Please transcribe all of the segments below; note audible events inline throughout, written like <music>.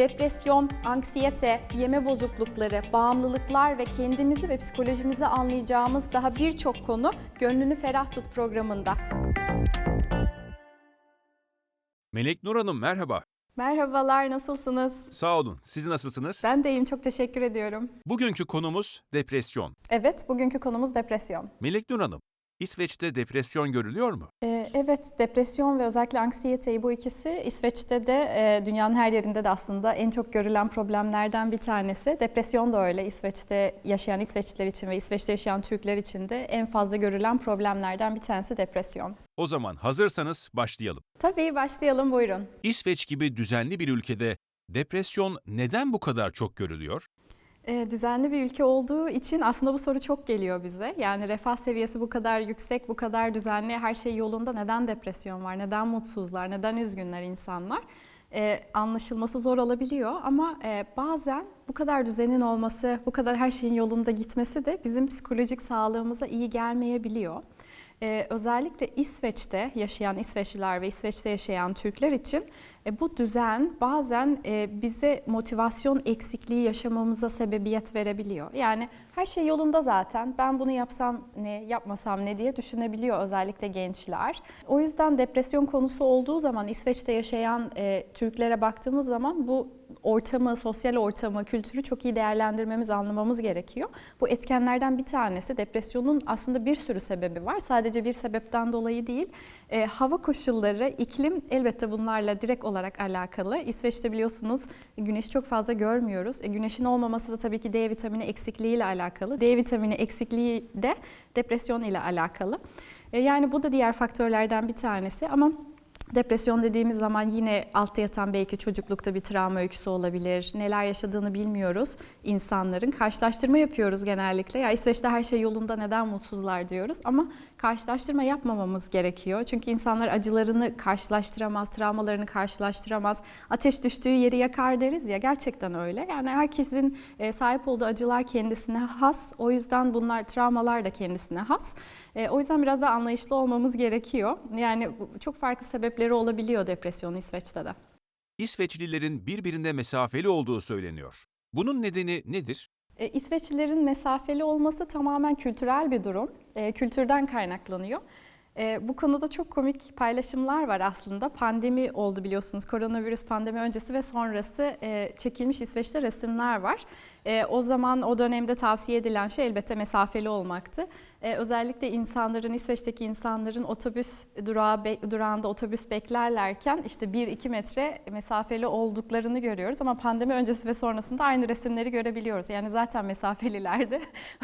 Depresyon, anksiyete, yeme bozuklukları, bağımlılıklar ve kendimizi ve psikolojimizi anlayacağımız daha birçok konu Gönlünü Ferah Tut programında. Melek Nur Hanım merhaba. Merhabalar, nasılsınız? Sağ olun. Siz nasılsınız? Ben de iyiyim, çok teşekkür ediyorum. Bugünkü konumuz depresyon. Evet, bugünkü konumuz depresyon. Melek Nur Hanım, İsveç'te depresyon görülüyor mu? Ee, evet, depresyon ve özellikle anksiyeteyi bu ikisi İsveç'te de e, dünyanın her yerinde de aslında en çok görülen problemlerden bir tanesi. Depresyon da öyle. İsveç'te yaşayan İsveçliler için ve İsveç'te yaşayan Türkler için de en fazla görülen problemlerden bir tanesi depresyon. O zaman hazırsanız başlayalım. Tabii başlayalım buyurun. İsveç gibi düzenli bir ülkede depresyon neden bu kadar çok görülüyor? Ee, düzenli bir ülke olduğu için aslında bu soru çok geliyor bize. Yani refah seviyesi bu kadar yüksek, bu kadar düzenli, her şey yolunda. Neden depresyon var, neden mutsuzlar, neden üzgünler insanlar? Ee, anlaşılması zor olabiliyor ama e, bazen bu kadar düzenin olması, bu kadar her şeyin yolunda gitmesi de bizim psikolojik sağlığımıza iyi gelmeyebiliyor. Ee, özellikle İsveç'te yaşayan İsveçliler ve İsveç'te yaşayan Türkler için e, bu düzen bazen e, bize motivasyon eksikliği yaşamamıza sebebiyet verebiliyor. Yani her şey yolunda zaten ben bunu yapsam ne yapmasam ne diye düşünebiliyor özellikle gençler. O yüzden depresyon konusu olduğu zaman İsveç'te yaşayan e, Türklere baktığımız zaman bu ortamı, sosyal ortamı, kültürü çok iyi değerlendirmemiz, anlamamız gerekiyor. Bu etkenlerden bir tanesi depresyonun aslında bir sürü sebebi var. Sadece bir sebepten dolayı değil. E, hava koşulları, iklim elbette bunlarla direkt olarak alakalı. İsveç'te biliyorsunuz güneş çok fazla görmüyoruz. E, güneşin olmaması da tabii ki D vitamini eksikliği ile alakalı. D vitamini eksikliği de depresyon ile alakalı. E, yani bu da diğer faktörlerden bir tanesi ama Depresyon dediğimiz zaman yine altta yatan belki çocuklukta bir travma öyküsü olabilir. Neler yaşadığını bilmiyoruz insanların. Karşılaştırma yapıyoruz genellikle. Ya İsveç'te her şey yolunda neden mutsuzlar diyoruz ama karşılaştırma yapmamamız gerekiyor. Çünkü insanlar acılarını karşılaştıramaz, travmalarını karşılaştıramaz. Ateş düştüğü yeri yakar deriz ya gerçekten öyle. Yani herkesin e, sahip olduğu acılar kendisine has. O yüzden bunlar travmalar da kendisine has. E, O yüzden biraz da anlayışlı olmamız gerekiyor. Yani çok farklı sebepleri olabiliyor depresyonu İsveç'te de. İsveçlilerin birbirine mesafeli olduğu söyleniyor. Bunun nedeni nedir? E, İsveçlilerin mesafeli olması tamamen kültürel bir durum. E, kültürden kaynaklanıyor. E, bu konuda çok komik paylaşımlar var aslında. Pandemi oldu biliyorsunuz. Koronavirüs pandemi öncesi ve sonrası e, çekilmiş İsveç'te resimler var. E, o zaman o dönemde tavsiye edilen şey elbette mesafeli olmaktı. E, özellikle insanların, İsveç'teki insanların otobüs durağı be- durağında otobüs beklerlerken işte 1-2 metre mesafeli olduklarını görüyoruz. Ama pandemi öncesi ve sonrasında aynı resimleri görebiliyoruz. Yani zaten mesafelilerdi.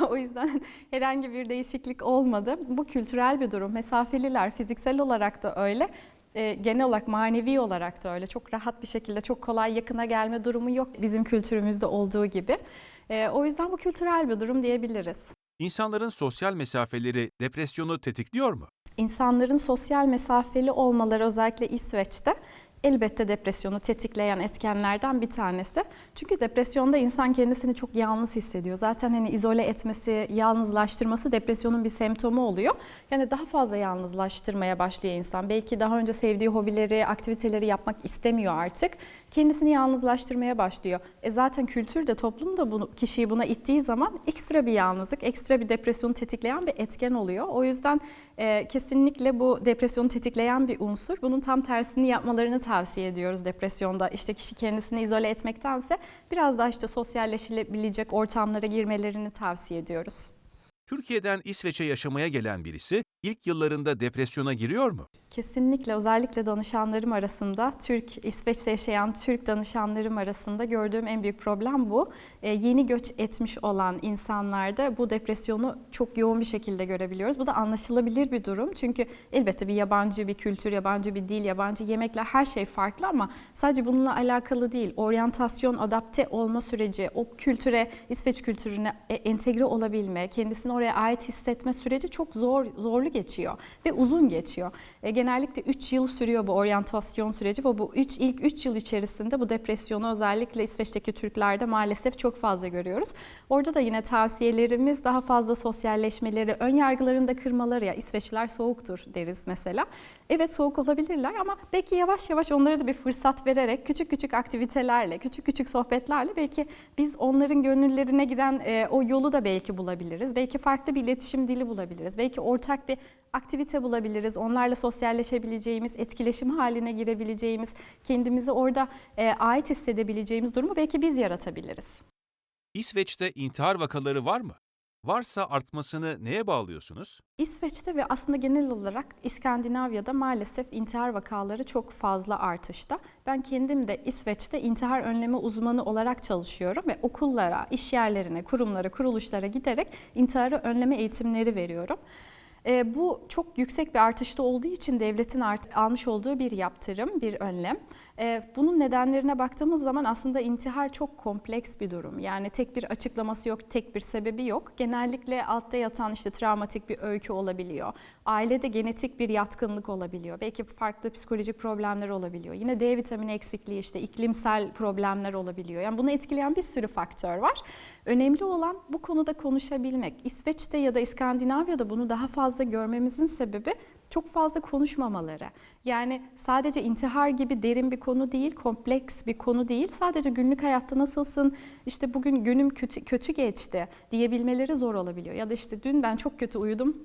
<laughs> o yüzden herhangi bir değişiklik olmadı. Bu kültürel bir durum. Mesafeliler fiziksel olarak da öyle. E, genel olarak manevi olarak da öyle. Çok rahat bir şekilde çok kolay yakına gelme durumu yok bizim kültürümüzde olduğu gibi. E, o yüzden bu kültürel bir durum diyebiliriz. İnsanların sosyal mesafeleri depresyonu tetikliyor mu? İnsanların sosyal mesafeli olmaları özellikle İsveç'te elbette depresyonu tetikleyen etkenlerden bir tanesi. Çünkü depresyonda insan kendisini çok yalnız hissediyor. Zaten hani izole etmesi, yalnızlaştırması depresyonun bir semptomu oluyor. Yani daha fazla yalnızlaştırmaya başlıyor insan. Belki daha önce sevdiği hobileri, aktiviteleri yapmak istemiyor artık. Kendisini yalnızlaştırmaya başlıyor. E zaten kültür de toplum da bunu, kişiyi buna ittiği zaman ekstra bir yalnızlık, ekstra bir depresyonu tetikleyen bir etken oluyor. O yüzden e, kesinlikle bu depresyonu tetikleyen bir unsur. Bunun tam tersini yapmalarını tavsiye ediyoruz depresyonda. İşte kişi kendisini izole etmektense biraz daha işte sosyalleşilebilecek ortamlara girmelerini tavsiye ediyoruz. Türkiye'den İsveç'e yaşamaya gelen birisi ilk yıllarında depresyona giriyor mu? Kesinlikle özellikle danışanlarım arasında Türk, İsveç'te yaşayan Türk danışanlarım arasında gördüğüm en büyük problem bu. Ee, yeni göç etmiş olan insanlarda bu depresyonu çok yoğun bir şekilde görebiliyoruz. Bu da anlaşılabilir bir durum. Çünkü elbette bir yabancı bir kültür, yabancı bir dil, yabancı yemekler her şey farklı ama sadece bununla alakalı değil. Oryantasyon, adapte olma süreci, o kültüre, İsveç kültürüne e, entegre olabilme, kendisini oraya ait hissetme süreci çok zor, zorlu geçiyor ve uzun geçiyor. E, genellikle 3 yıl sürüyor bu oryantasyon süreci ve bu üç, ilk 3 yıl içerisinde bu depresyonu özellikle İsveç'teki Türklerde maalesef çok fazla görüyoruz. Orada da yine tavsiyelerimiz daha fazla sosyalleşmeleri, ön yargılarını da kırmaları ya İsveçliler soğuktur deriz mesela. Evet soğuk olabilirler ama belki yavaş yavaş onlara da bir fırsat vererek küçük küçük aktivitelerle, küçük küçük sohbetlerle belki biz onların gönüllerine giren e, o yolu da belki bulabiliriz. Belki farklı bir iletişim dili bulabiliriz. Belki ortak bir aktivite bulabiliriz. Onlarla sosyalleşebileceğimiz, etkileşim haline girebileceğimiz, kendimizi orada e, ait hissedebileceğimiz durumu belki biz yaratabiliriz. İsveç'te intihar vakaları var mı? Varsa artmasını neye bağlıyorsunuz? İsveç'te ve aslında genel olarak İskandinavya'da maalesef intihar vakaları çok fazla artışta. Ben kendim de İsveç'te intihar önleme uzmanı olarak çalışıyorum ve okullara, iş yerlerine, kurumlara, kuruluşlara giderek intiharı önleme eğitimleri veriyorum. E, bu çok yüksek bir artışta olduğu için devletin art, almış olduğu bir yaptırım, bir önlem. E, bunun nedenlerine baktığımız zaman aslında intihar çok kompleks bir durum. Yani tek bir açıklaması yok, tek bir sebebi yok. Genellikle altta yatan işte travmatik bir öykü olabiliyor. Ailede genetik bir yatkınlık olabiliyor. Belki farklı psikolojik problemler olabiliyor. Yine D vitamini eksikliği, işte iklimsel problemler olabiliyor. Yani bunu etkileyen bir sürü faktör var. Önemli olan bu konuda konuşabilmek. İsveç'te ya da İskandinavya'da bunu daha fazla görmemizin sebebi çok fazla konuşmamaları. Yani sadece intihar gibi derin bir konu değil, kompleks bir konu değil. Sadece günlük hayatta nasılsın, işte bugün günüm kötü, kötü geçti diyebilmeleri zor olabiliyor. Ya da işte dün ben çok kötü uyudum,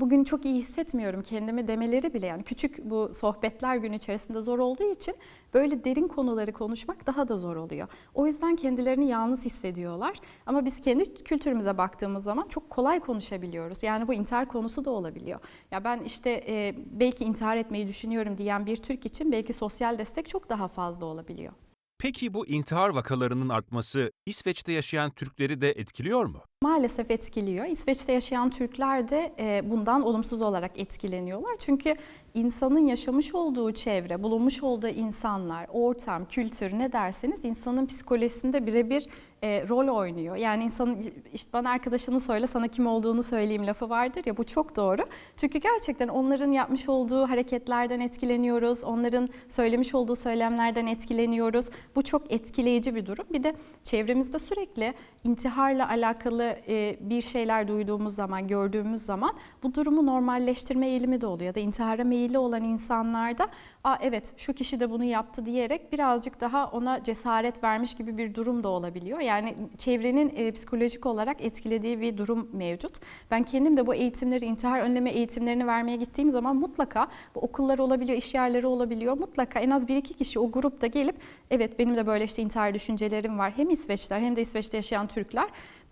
bugün çok iyi hissetmiyorum kendimi demeleri bile yani küçük bu sohbetler gün içerisinde zor olduğu için böyle derin konuları konuşmak daha da zor oluyor. O yüzden kendilerini yalnız hissediyorlar. Ama biz kendi kültürümüze baktığımız zaman çok kolay konuşabiliyoruz. Yani bu intihar konusu da olabiliyor. Ya ben işte e, belki intihar etmeyi düşünüyorum diyen bir Türk için belki sosyal destek çok daha fazla olabiliyor. Peki bu intihar vakalarının artması İsveç'te yaşayan Türkleri de etkiliyor mu? Maalesef etkiliyor. İsveç'te yaşayan Türkler de e, bundan olumsuz olarak etkileniyorlar. Çünkü insanın yaşamış olduğu çevre, bulunmuş olduğu insanlar, ortam, kültür ne derseniz insanın psikolojisinde birebir e, rol oynuyor. Yani insanın işte bana arkadaşını söyle sana kim olduğunu söyleyeyim lafı vardır ya bu çok doğru. Çünkü gerçekten onların yapmış olduğu hareketlerden etkileniyoruz. Onların söylemiş olduğu söylemlerden etkileniyoruz. Bu çok etkileyici bir durum. Bir de çevremizde sürekli intiharla alakalı e, bir şeyler duyduğumuz zaman, gördüğümüz zaman bu durumu normalleştirme eğilimi de oluyor. Ya da intihara meyilli olan insanlarda Aa, evet şu kişi de bunu yaptı diyerek birazcık daha ona cesaret vermiş gibi bir durum da olabiliyor. Yani çevrenin e, psikolojik olarak etkilediği bir durum mevcut. Ben kendim de bu eğitimleri, intihar önleme eğitimlerini vermeye gittiğim zaman mutlaka bu okullar olabiliyor, iş yerleri olabiliyor. Mutlaka en az bir iki kişi o grupta gelip evet benim de böyle işte intihar düşüncelerim var. Hem İsveçler hem de İsveç'te yaşayan Türkler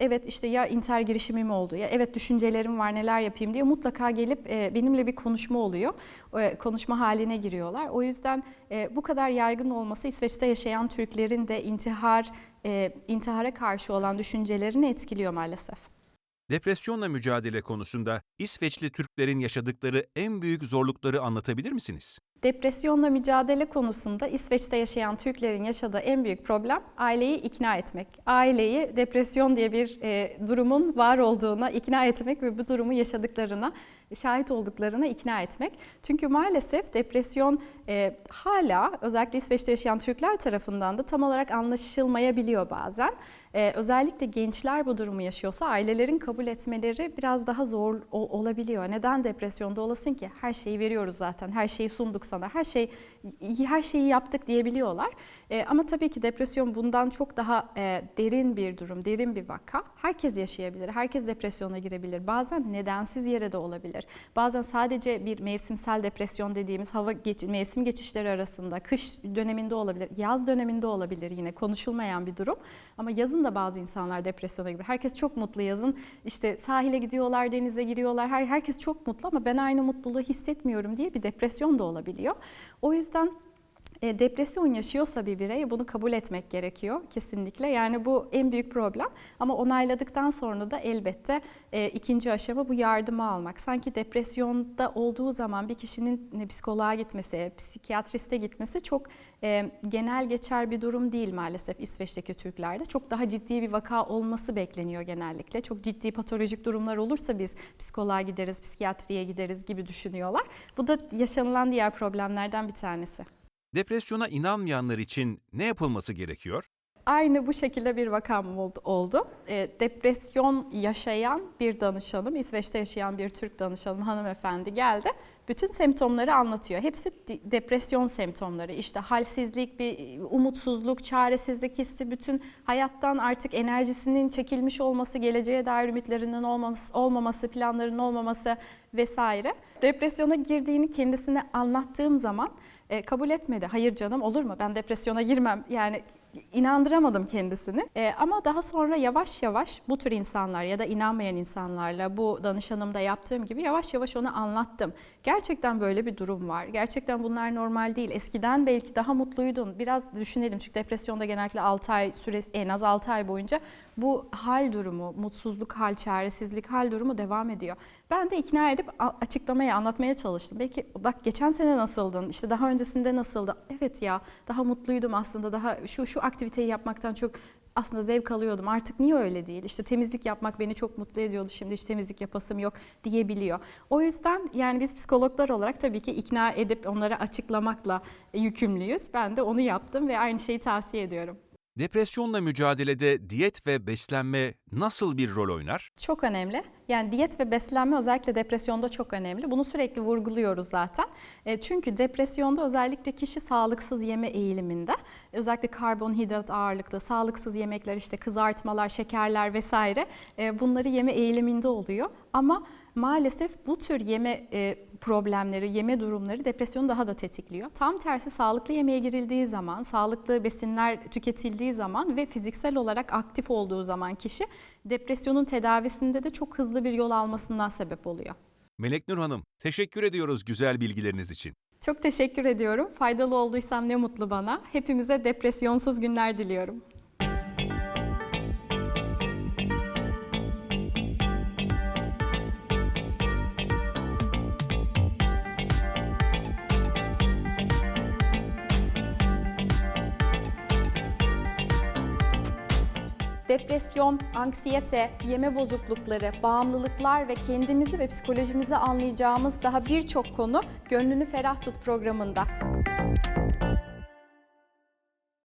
evet işte ya intihar girişimim oldu ya evet düşüncelerim var neler yapayım diye mutlaka gelip e, benimle bir konuşma oluyor. E, konuşma haline giriyorlar. O yüzden e, bu kadar yaygın olması İsveç'te yaşayan Türklerin de intihar e, intihara karşı olan düşüncelerini etkiliyor maalesef. Depresyonla mücadele konusunda İsveçli Türklerin yaşadıkları en büyük zorlukları anlatabilir misiniz? Depresyonla mücadele konusunda İsveç'te yaşayan Türklerin yaşadığı en büyük problem aileyi ikna etmek. Aileyi depresyon diye bir e, durumun var olduğuna ikna etmek ve bu durumu yaşadıklarına, şahit olduklarına ikna etmek. Çünkü maalesef depresyon e, hala özellikle İsveç'te yaşayan Türkler tarafından da tam olarak anlaşılmayabiliyor bazen. Ee, özellikle gençler bu durumu yaşıyorsa ailelerin kabul etmeleri biraz daha zor o- olabiliyor. Neden depresyonda olasın ki? Her şeyi veriyoruz zaten, her şeyi sunduk sana, her şey her şeyi yaptık diyebiliyorlar. Ee, ama tabii ki depresyon bundan çok daha e, derin bir durum, derin bir vaka. Herkes yaşayabilir, herkes depresyona girebilir. Bazen nedensiz yere de olabilir. Bazen sadece bir mevsimsel depresyon dediğimiz hava geç, mevsim geçişleri arasında, kış döneminde olabilir, yaz döneminde olabilir yine konuşulmayan bir durum. Ama yazın da bazı insanlar depresyona girer. Herkes çok mutlu yazın. İşte sahile gidiyorlar, denize giriyorlar. Her, herkes çok mutlu ama ben aynı mutluluğu hissetmiyorum diye bir depresyon da olabiliyor. O yüzden Yunanistan e, depresyon yaşıyorsa bir birey bunu kabul etmek gerekiyor kesinlikle. Yani bu en büyük problem. Ama onayladıktan sonra da elbette e, ikinci aşama bu yardımı almak. Sanki depresyonda olduğu zaman bir kişinin e, psikoloğa gitmesi, psikiyatriste gitmesi çok e, genel geçer bir durum değil maalesef İsveç'teki Türklerde. Çok daha ciddi bir vaka olması bekleniyor genellikle. Çok ciddi patolojik durumlar olursa biz psikoloğa gideriz, psikiyatriye gideriz gibi düşünüyorlar. Bu da yaşanılan diğer problemlerden bir tanesi. Depresyona inanmayanlar için ne yapılması gerekiyor? Aynı bu şekilde bir vakam oldu. oldu. E, depresyon yaşayan bir danışanım, İsveç'te yaşayan bir Türk danışanım hanımefendi geldi. Bütün semptomları anlatıyor. Hepsi depresyon semptomları. İşte halsizlik, bir umutsuzluk, çaresizlik hissi, bütün hayattan artık enerjisinin çekilmiş olması, geleceğe dair ümitlerinin olmaması, olmaması, planlarının olmaması vesaire. Depresyona girdiğini kendisine anlattığım zaman e, kabul etmedi. Hayır canım olur mu? Ben depresyona girmem. Yani inandıramadım kendisini. E, ama daha sonra yavaş yavaş bu tür insanlar ya da inanmayan insanlarla bu danışanımda yaptığım gibi yavaş yavaş onu anlattım. Gerçekten böyle bir durum var. Gerçekten bunlar normal değil. Eskiden belki daha mutluydun. Biraz düşünelim çünkü depresyonda genellikle 6 ay süresi en az 6 ay boyunca bu hal durumu, mutsuzluk hal, çaresizlik hal durumu devam ediyor. Ben de ikna edip açıklamaya, anlatmaya çalıştım. Belki bak geçen sene nasıldın, işte daha öncesinde nasıldı? Evet ya daha mutluydum aslında, daha şu şu aktiviteyi yapmaktan çok aslında zevk alıyordum. Artık niye öyle değil? İşte temizlik yapmak beni çok mutlu ediyordu. Şimdi hiç temizlik yapasım yok diyebiliyor. O yüzden yani biz psikologlar olarak tabii ki ikna edip onlara açıklamakla yükümlüyüz. Ben de onu yaptım ve aynı şeyi tavsiye ediyorum. Depresyonla mücadelede diyet ve beslenme nasıl bir rol oynar? Çok önemli. Yani diyet ve beslenme özellikle depresyonda çok önemli. Bunu sürekli vurguluyoruz zaten. E, çünkü depresyonda özellikle kişi sağlıksız yeme eğiliminde, özellikle karbonhidrat ağırlıklı, sağlıksız yemekler işte kızartmalar, şekerler vesaire e, bunları yeme eğiliminde oluyor. Ama maalesef bu tür yeme e, problemleri, yeme durumları depresyonu daha da tetikliyor. Tam tersi sağlıklı yemeğe girildiği zaman, sağlıklı besinler tüketildiği zaman ve fiziksel olarak aktif olduğu zaman kişi depresyonun tedavisinde de çok hızlı bir yol almasından sebep oluyor. Melek Nur Hanım, teşekkür ediyoruz güzel bilgileriniz için. Çok teşekkür ediyorum. Faydalı olduysam ne mutlu bana. Hepimize depresyonsuz günler diliyorum. Depresyon, anksiyete, yeme bozuklukları, bağımlılıklar ve kendimizi ve psikolojimizi anlayacağımız daha birçok konu Gönlünü Ferah Tut programında.